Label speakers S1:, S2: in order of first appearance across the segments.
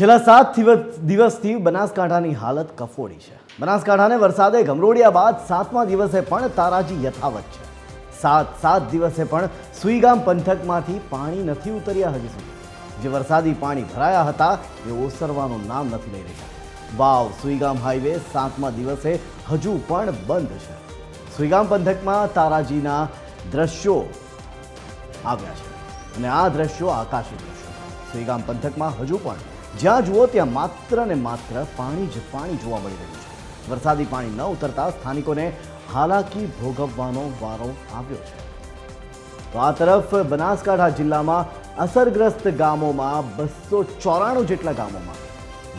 S1: છેલ્લા સાત દિવસ દિવસથી બનાસકાંઠાની હાલત કફોડી છે. બનાસકાંઠાને વરસાદે ગમરોડ્યા બાદ સાતમા દિવસે પણ તારાજી યથાવત છે. સાત સાત દિવસે પણ સુઈગામ પંથકમાંથી પાણી નથી ઉતર્યા હજી સુધી. જે વરસાદી પાણી ભરાયા હતા, એ ઓસરવાનું નામ નથી લઈ રહ્યા. વાવ, સુઈગામ હાઈવે સાતમા દિવસે હજુ પણ બંધ છે. સુઈગામ પંથકમાં તારાજીના દ્રશ્યો આવ્યા છે. અને આ દ્રશ્યો આકાશી દ્રશ્યો. શ્રીગામ પંથકમાં હજુ પણ જ્યાં જુઓ ત્યાં માત્ર ને માત્ર પાણી જ પાણી જોવા મળી રહ્યું છે. વરસાદી પાણી ન ઉતરતા સ્થાનિકોને હાલાકી ભોગવવાનો વારો આવ્યો છે. તો આ તરફ બનાસકાંઠા જિલ્લામાં અસરગ્રસ્ત ગામોમાં બસો ચોરાણું જેટલા ગામોમાં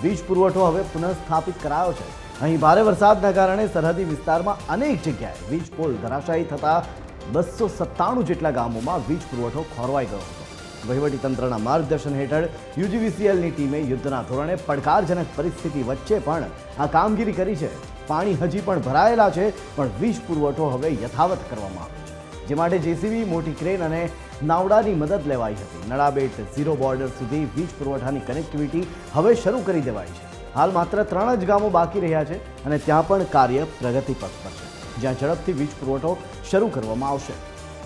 S1: વીજ પુરવઠો હવે પુનઃસ્થાપિત કરાયો છે. અહીં ભારે વરસાદના કારણે સરહદી વિસ્તારમાં અનેક જગ્યાએ વીજ પોલ ધરાશાયી થતા બસો સત્તાણું જેટલા ગામોમાં વીજ પુરવઠો ખોરવાઈ ગયો હતો. વહીવટીતંત્રના માર્ગદર્શન હેઠળ યુજીવીસીએલની ટીમે યુદ્ધના ધોરણે પડકારજનક પરિસ્થિતિ વચ્ચે પણ આ કામગીરી કરી છે. પાણી હજી પણ ભરાયેલા છે, પણ વીજ પુરવઠો હવે યથાવત કરવામાં આવ્યો જે માટે જેસીબી મોટી ક્રેન અને નાવડાની મદદ લેવાઈ હતી. નડાબેટ ઝીરો બોર્ડર સુધી વીજ પુરવઠાની કનેક્ટિવિટી હવે શરૂ કરી દેવાઈ છે. હાલ માત્ર ત્રણ જ ગામો બાકી રહ્યા છે અને ત્યાં પણ કાર્ય પ્રગતિ પથ પર છે. જ્યાં ઝડપથી વીજ પુરવઠો શરૂ કરવામાં આવશે.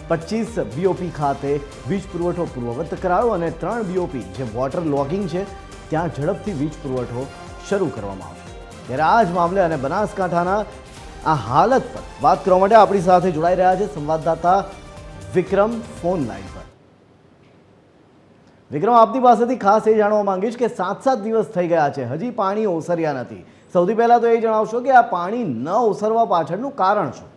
S1: પચીસ બીઓપી ખાતે વીજ પુરવઠો પૂર્વવત કરાયો અને ત્રણ બીઓપી જે વોટર લોગિંગ છે, ત્યાં ઝડપથી વીજ પુરવઠો શરૂ કરવામાં આવશે. ત્યારે આ જ મામલે અને બનાસકાંઠાના આ હાલત પર વાત કરવા માટે આપણી સાથે જોડાઈ રહ્યા છે સંવાદદાતા વિક્રમ ફોન લાઈન પર. વિક્રમ, આપની પાસેથી ખાસ એ જાણવા માંગીશ કે સાત સાત દિવસ થઈ ગયા છે. હજી પાણી ઓસર્યા નથી. સૌથી પહેલા તો એ જણાવશો કે આ પાણી ન ઓસરવા પાછળનું કારણ શું?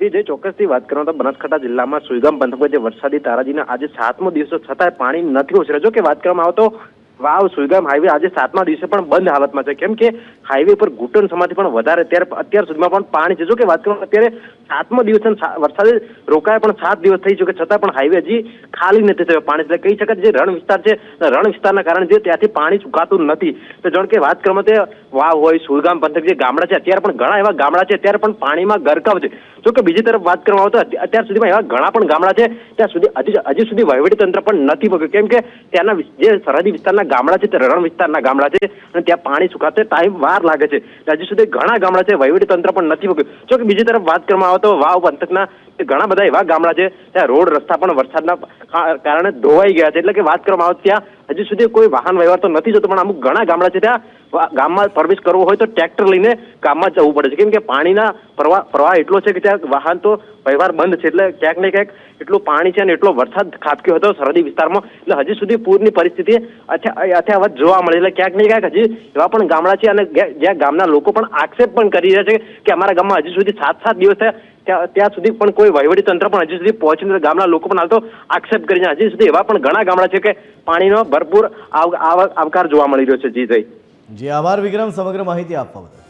S2: જી, જે ચોક્કસથી વાત કરવા તો બનાસકાંઠા જિલ્લામાં સુઈગામ, પંથકમાં જે વરસાદી તારાજીના આજે સાતમો દિવસ છતાંય પાણી નથી ઓસર્યા. જો કે વાત કરવામાં આવે તો વાવ, સુઈગામ હાઈવે આજે સાતમા દિવસે પણ બંધ હાલતમાં છે. કેમ કે હાઈવે પર ઘૂંટણ સમાથી પણ વધારે. અત્યારે અત્યાર સુધીમાં પણ પાણી છે. જો કે વાત કરું અત્યારે સાતમો દિવસ વરસાદે રોકાયા પણ સાત દિવસ થઈ ચૂકે છતાં પણ હાઈવે હજી ખાલી નથી થયો પાણી. એટલે કહી શકાય જે રણ વિસ્તાર છે રણ વિસ્તારના કારણે જે ત્યાંથી પાણી સુકાતું નથી. તો જાણ કે વાત કરવામાં તે વાવ હોય, સુઈગામ પંથક જે ગામડા છે, અત્યારે પણ ઘણા એવા ગામડા છે, અત્યારે પણ પાણીમાં ગરકાવ છે. જો કે બીજી તરફ વાત કરવામાં આવે તો અત્યાર સુધીમાં એવા ઘણા પણ ગામડા છે, ત્યાં સુધી હજી સુધી વહીવટી તંત્ર પણ નથી પગ્યું કેમ કે ત્યાંના જે સરહદી વિસ્તારના ગામડા છે તે રણ વિસ્તારના ગામડા છે અને ત્યાં પાણી સુકાતે ટાઈમ વાર લાગે છે. હજુ સુધી ઘણા ગામડા છે, વહીવટી તંત્ર પણ નથી મૂક્યું જો બીજી તરફ વાત કરવામાં આવે તો વાવ પંથકના ઘણા બધા એવા ગામડા છે, ત્યાં રોડ રસ્તા પણ વરસાદના કારણે ધોવાઈ ગયા છે. એટલે કે વાત કરવામાં આવે ત્યાં હજી સુધી કોઈ વાહન વ્યવહાર તો નથી જતો, પણ અમુક ઘણા ગામડા છે ત્યાં ગામમાં પ્રવેશ કરવો હોય તો ટ્રેક્ટર લઈને ગામમાં જવું પડે છે. કેમ કે પાણીના પ્રવાહ પ્રવાહ એટલો છે કે ત્યાં વાહન તો વ્યવહાર બંધ છે, એટલે ક્યાંક ને ક્યાંક એટલું પાણી છે અને એટલો વરસાદ ખાબક્યો હતો સરહદી વિસ્તારમાં, એટલે હજી સુધી પૂરની પરિસ્થિતિ અથ્યાવત જોવા મળે. એટલે ક્યાંક ને ક્યાંક હજી એવા પણ ગામડા છે અને જ્યાં ગામના લોકો પણ આક્ષેપ પણ કરી રહ્યા છે કે અમારા ગામમાં હજી સુધી સાત સાત દિવસ થયા ત્યાં સુધી પણ કોઈ વહીવટી તંત્ર પણ હજી સુધી પહોંચી નથી. ગામના લોકો પણ હાલ તો આક્ષેપ કરીને હજી સુધી એવા પણ ઘણા ગામડા છે કે પાણીનો ભરપૂર આવ- આવ- આવકાર જોવા મળી રહ્યો છે જી જય.
S1: જી, આભાર વિક્રમ, સમગ્ર માહિતી આપવા બદલ.